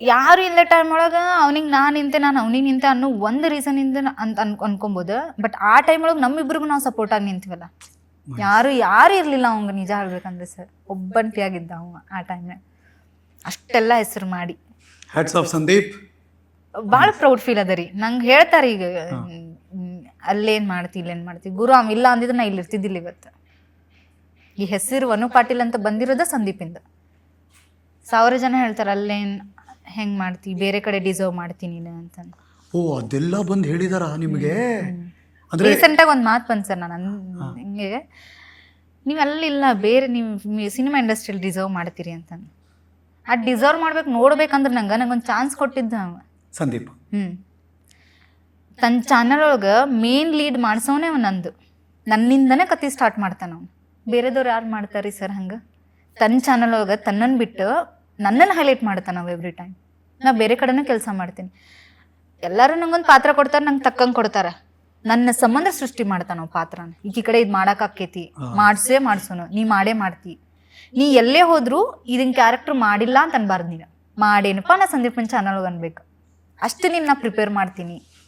ಯಾರು ಇಲ್ಲ ಟೈಮ್ ಒಳಗೆ ಅವ್ನಿಗೆ ನಾನು ನಿಂತೆ ನಾನು ಅವ್ನಿಗೆ ನಿಂತೆ ಅನ್ನೋ ಒಂದು ಇಂದ ಅಂತ ಅನ್ ಅನ್ಕೊಬೋದು. ಬಟ್ ಆ ಟೈಮ್ ಒಳಗೆ ನಮ್ಮಿಬ್ರಿಗೂ ನಾವು ಸಪೋರ್ಟ್ ಆಗಿ ನಿಂತೀವಲ್ಲ. ಯಾರು ಯಾರು ಇರಲಿಲ್ಲ ಅವಂಗ ನಿಜ ಹೇಳ್ಬೇಕಂದ್ರೆ ಸರ್ ಒಬ್ಬಂಟಿಯಾಗಿದ್ದ ಅವ ಆ ಟೈಮ್ ಅಷ್ಟೆಲ್ಲ ಹೆಸರು ಮಾಡಿ. ಹ್ಯಾಟ್ಸ್ ಆಫ್ ಸಂದೀಪ್ ಭಾಳ ಪ್ರೌಡ್ ಫೀಲ್ ಅದ ರೀ. ನಂಗೆ ಹೇಳ್ತಾರೆ ಈಗ ಅಲ್ಲೇನು ಅಲ್ಲೇನ್ ಮಾಡ್ತಿ ಇಲ್ಲೇನ್ ಮಾಡ್ತಿ. ಗುರು ಅವ ಇಲ್ಲ ಅಂದಿದ್ರೆ ನಾ ಇಲ್ಲಿ ಇರ್ತಿದ್ದಿಲ್ಲ ಇವತ್ತು. ಈ ಹೆಸರು ವನು ಪಾಟೀಲ್ ಅಂತ ಬಂದಿರೋದ ಸಂದೀಪಿಂದ ಸಾವಿರ ಜನ ಹೇಳ್ತಾರೆ ಅಲ್ಲೇನ್ ಹೆಂಗ್ ಮಾಡ್ತಿ? ಬೇರೆ ಕಡೆ ಡಿಸರ್ವ್ ಮಾಡ್ತೀನಿ ನೀನು ಅಂತ ಓ ಅದೆಲ್ಲ ಬಂದು ಹೇಳಿದಾರ ನಿಮಗೆ? ಅಂದ್ರೆ ರೀಸೆಂಟಾಗಿ ಒಂದು ಮಾತು ಬಂತು ಸರ್ ನಾನು ಹಿಂಗೆ ನೀವು ಅಲ್ಲಿಲ್ಲ ಬೇರೆ ನೀವು ಸಿನಿಮಾ ಇಂಡಸ್ಟ್ರಿಯಲ್ಲಿ ಡಿಸರ್ವ್ ಮಾಡ್ತೀರಿ ಅಂತ ಆ ಡಿಸರ್ವ್ ಮಾಡ್ಬೇಕು ನೋಡ್ಬೇಕಂದ್ರೆ ನಂಗೆ ನಂಗೊಂದು ಚಾನ್ಸ್ ಕೊಟ್ಟಿದ್ದ ಅವ. ಸಂದೀಪ್. ಹ್ಞೂ ತನ್ನ ಚಾನಲ್ ಒಳಗೆ ಮೇನ್ ಲೀಡ್ ಮಾಡ್ಸೋನೇ ಅವ ನಂದು. ನನ್ನಿಂದನೇ ಕತೆ ಸ್ಟಾರ್ಟ್ ಮಾಡ್ತಾನೆ ಅವ್ನು. ಬೇರೆದವ್ರು ಯಾರು ಮಾಡ್ತಾರೆ ಸರ್ ಹಂಗೆ? ತನ್ನ ಚಾನಲ್ ಒಳಗೆ ತನ್ನನ್ನು ಬಿಟ್ಟು ನನ್ನನ್ನು ಹೈಲೈಟ್ ಮಾಡ್ತಾನೆ ಅವ ಎವ್ರಿ ಟೈಮ್ ನಾ ಬೇರೆ ಕಡೆನೂ ಕೆಲಸ ಮಾಡ್ತೀನಿ. ಎಲ್ಲರೂ ನಂಗೊಂದು ಪಾತ್ರ ಕೊಡ್ತಾರೆ ನಂಗೆ ತಕ್ಕಂಗೆ ಕೊಡ್ತಾರೆ. ನನ್ನ ಸಂಬಂಧ ಸೃಷ್ಟಿ ಮಾಡ್ತಾನ ಪಾತ್ರನ. ಈಗ ಈ ಕಡೆ ಇದು ಆಕೇತಿ ಮಾಡ್ಸೇ ಮಾಡ್ಸೋನು. ನೀ ಮಾಡೇ ಮಾಡ್ತಿ. ನೀ ಎಲ್ಲೇ ಹೋದ್ರು ಇದನ್ ಕ್ಯಾರೆಕ್ಟರ್ ಮಾಡಿಲ್ಲ ಅಂತ ಅನ್ಬಾರ್ದು ನೀನು. ಮಾಡೇನಪ್ಪ ನಾ ಸಂದೀಪನ್ ಚಾನಲ್ ಅನ್ಬೇಕು. ಅಷ್ಟು ನಿನ್ನ ಪ್ರಿಪೇರ್ ಮಾಡ್ತೀನಿ.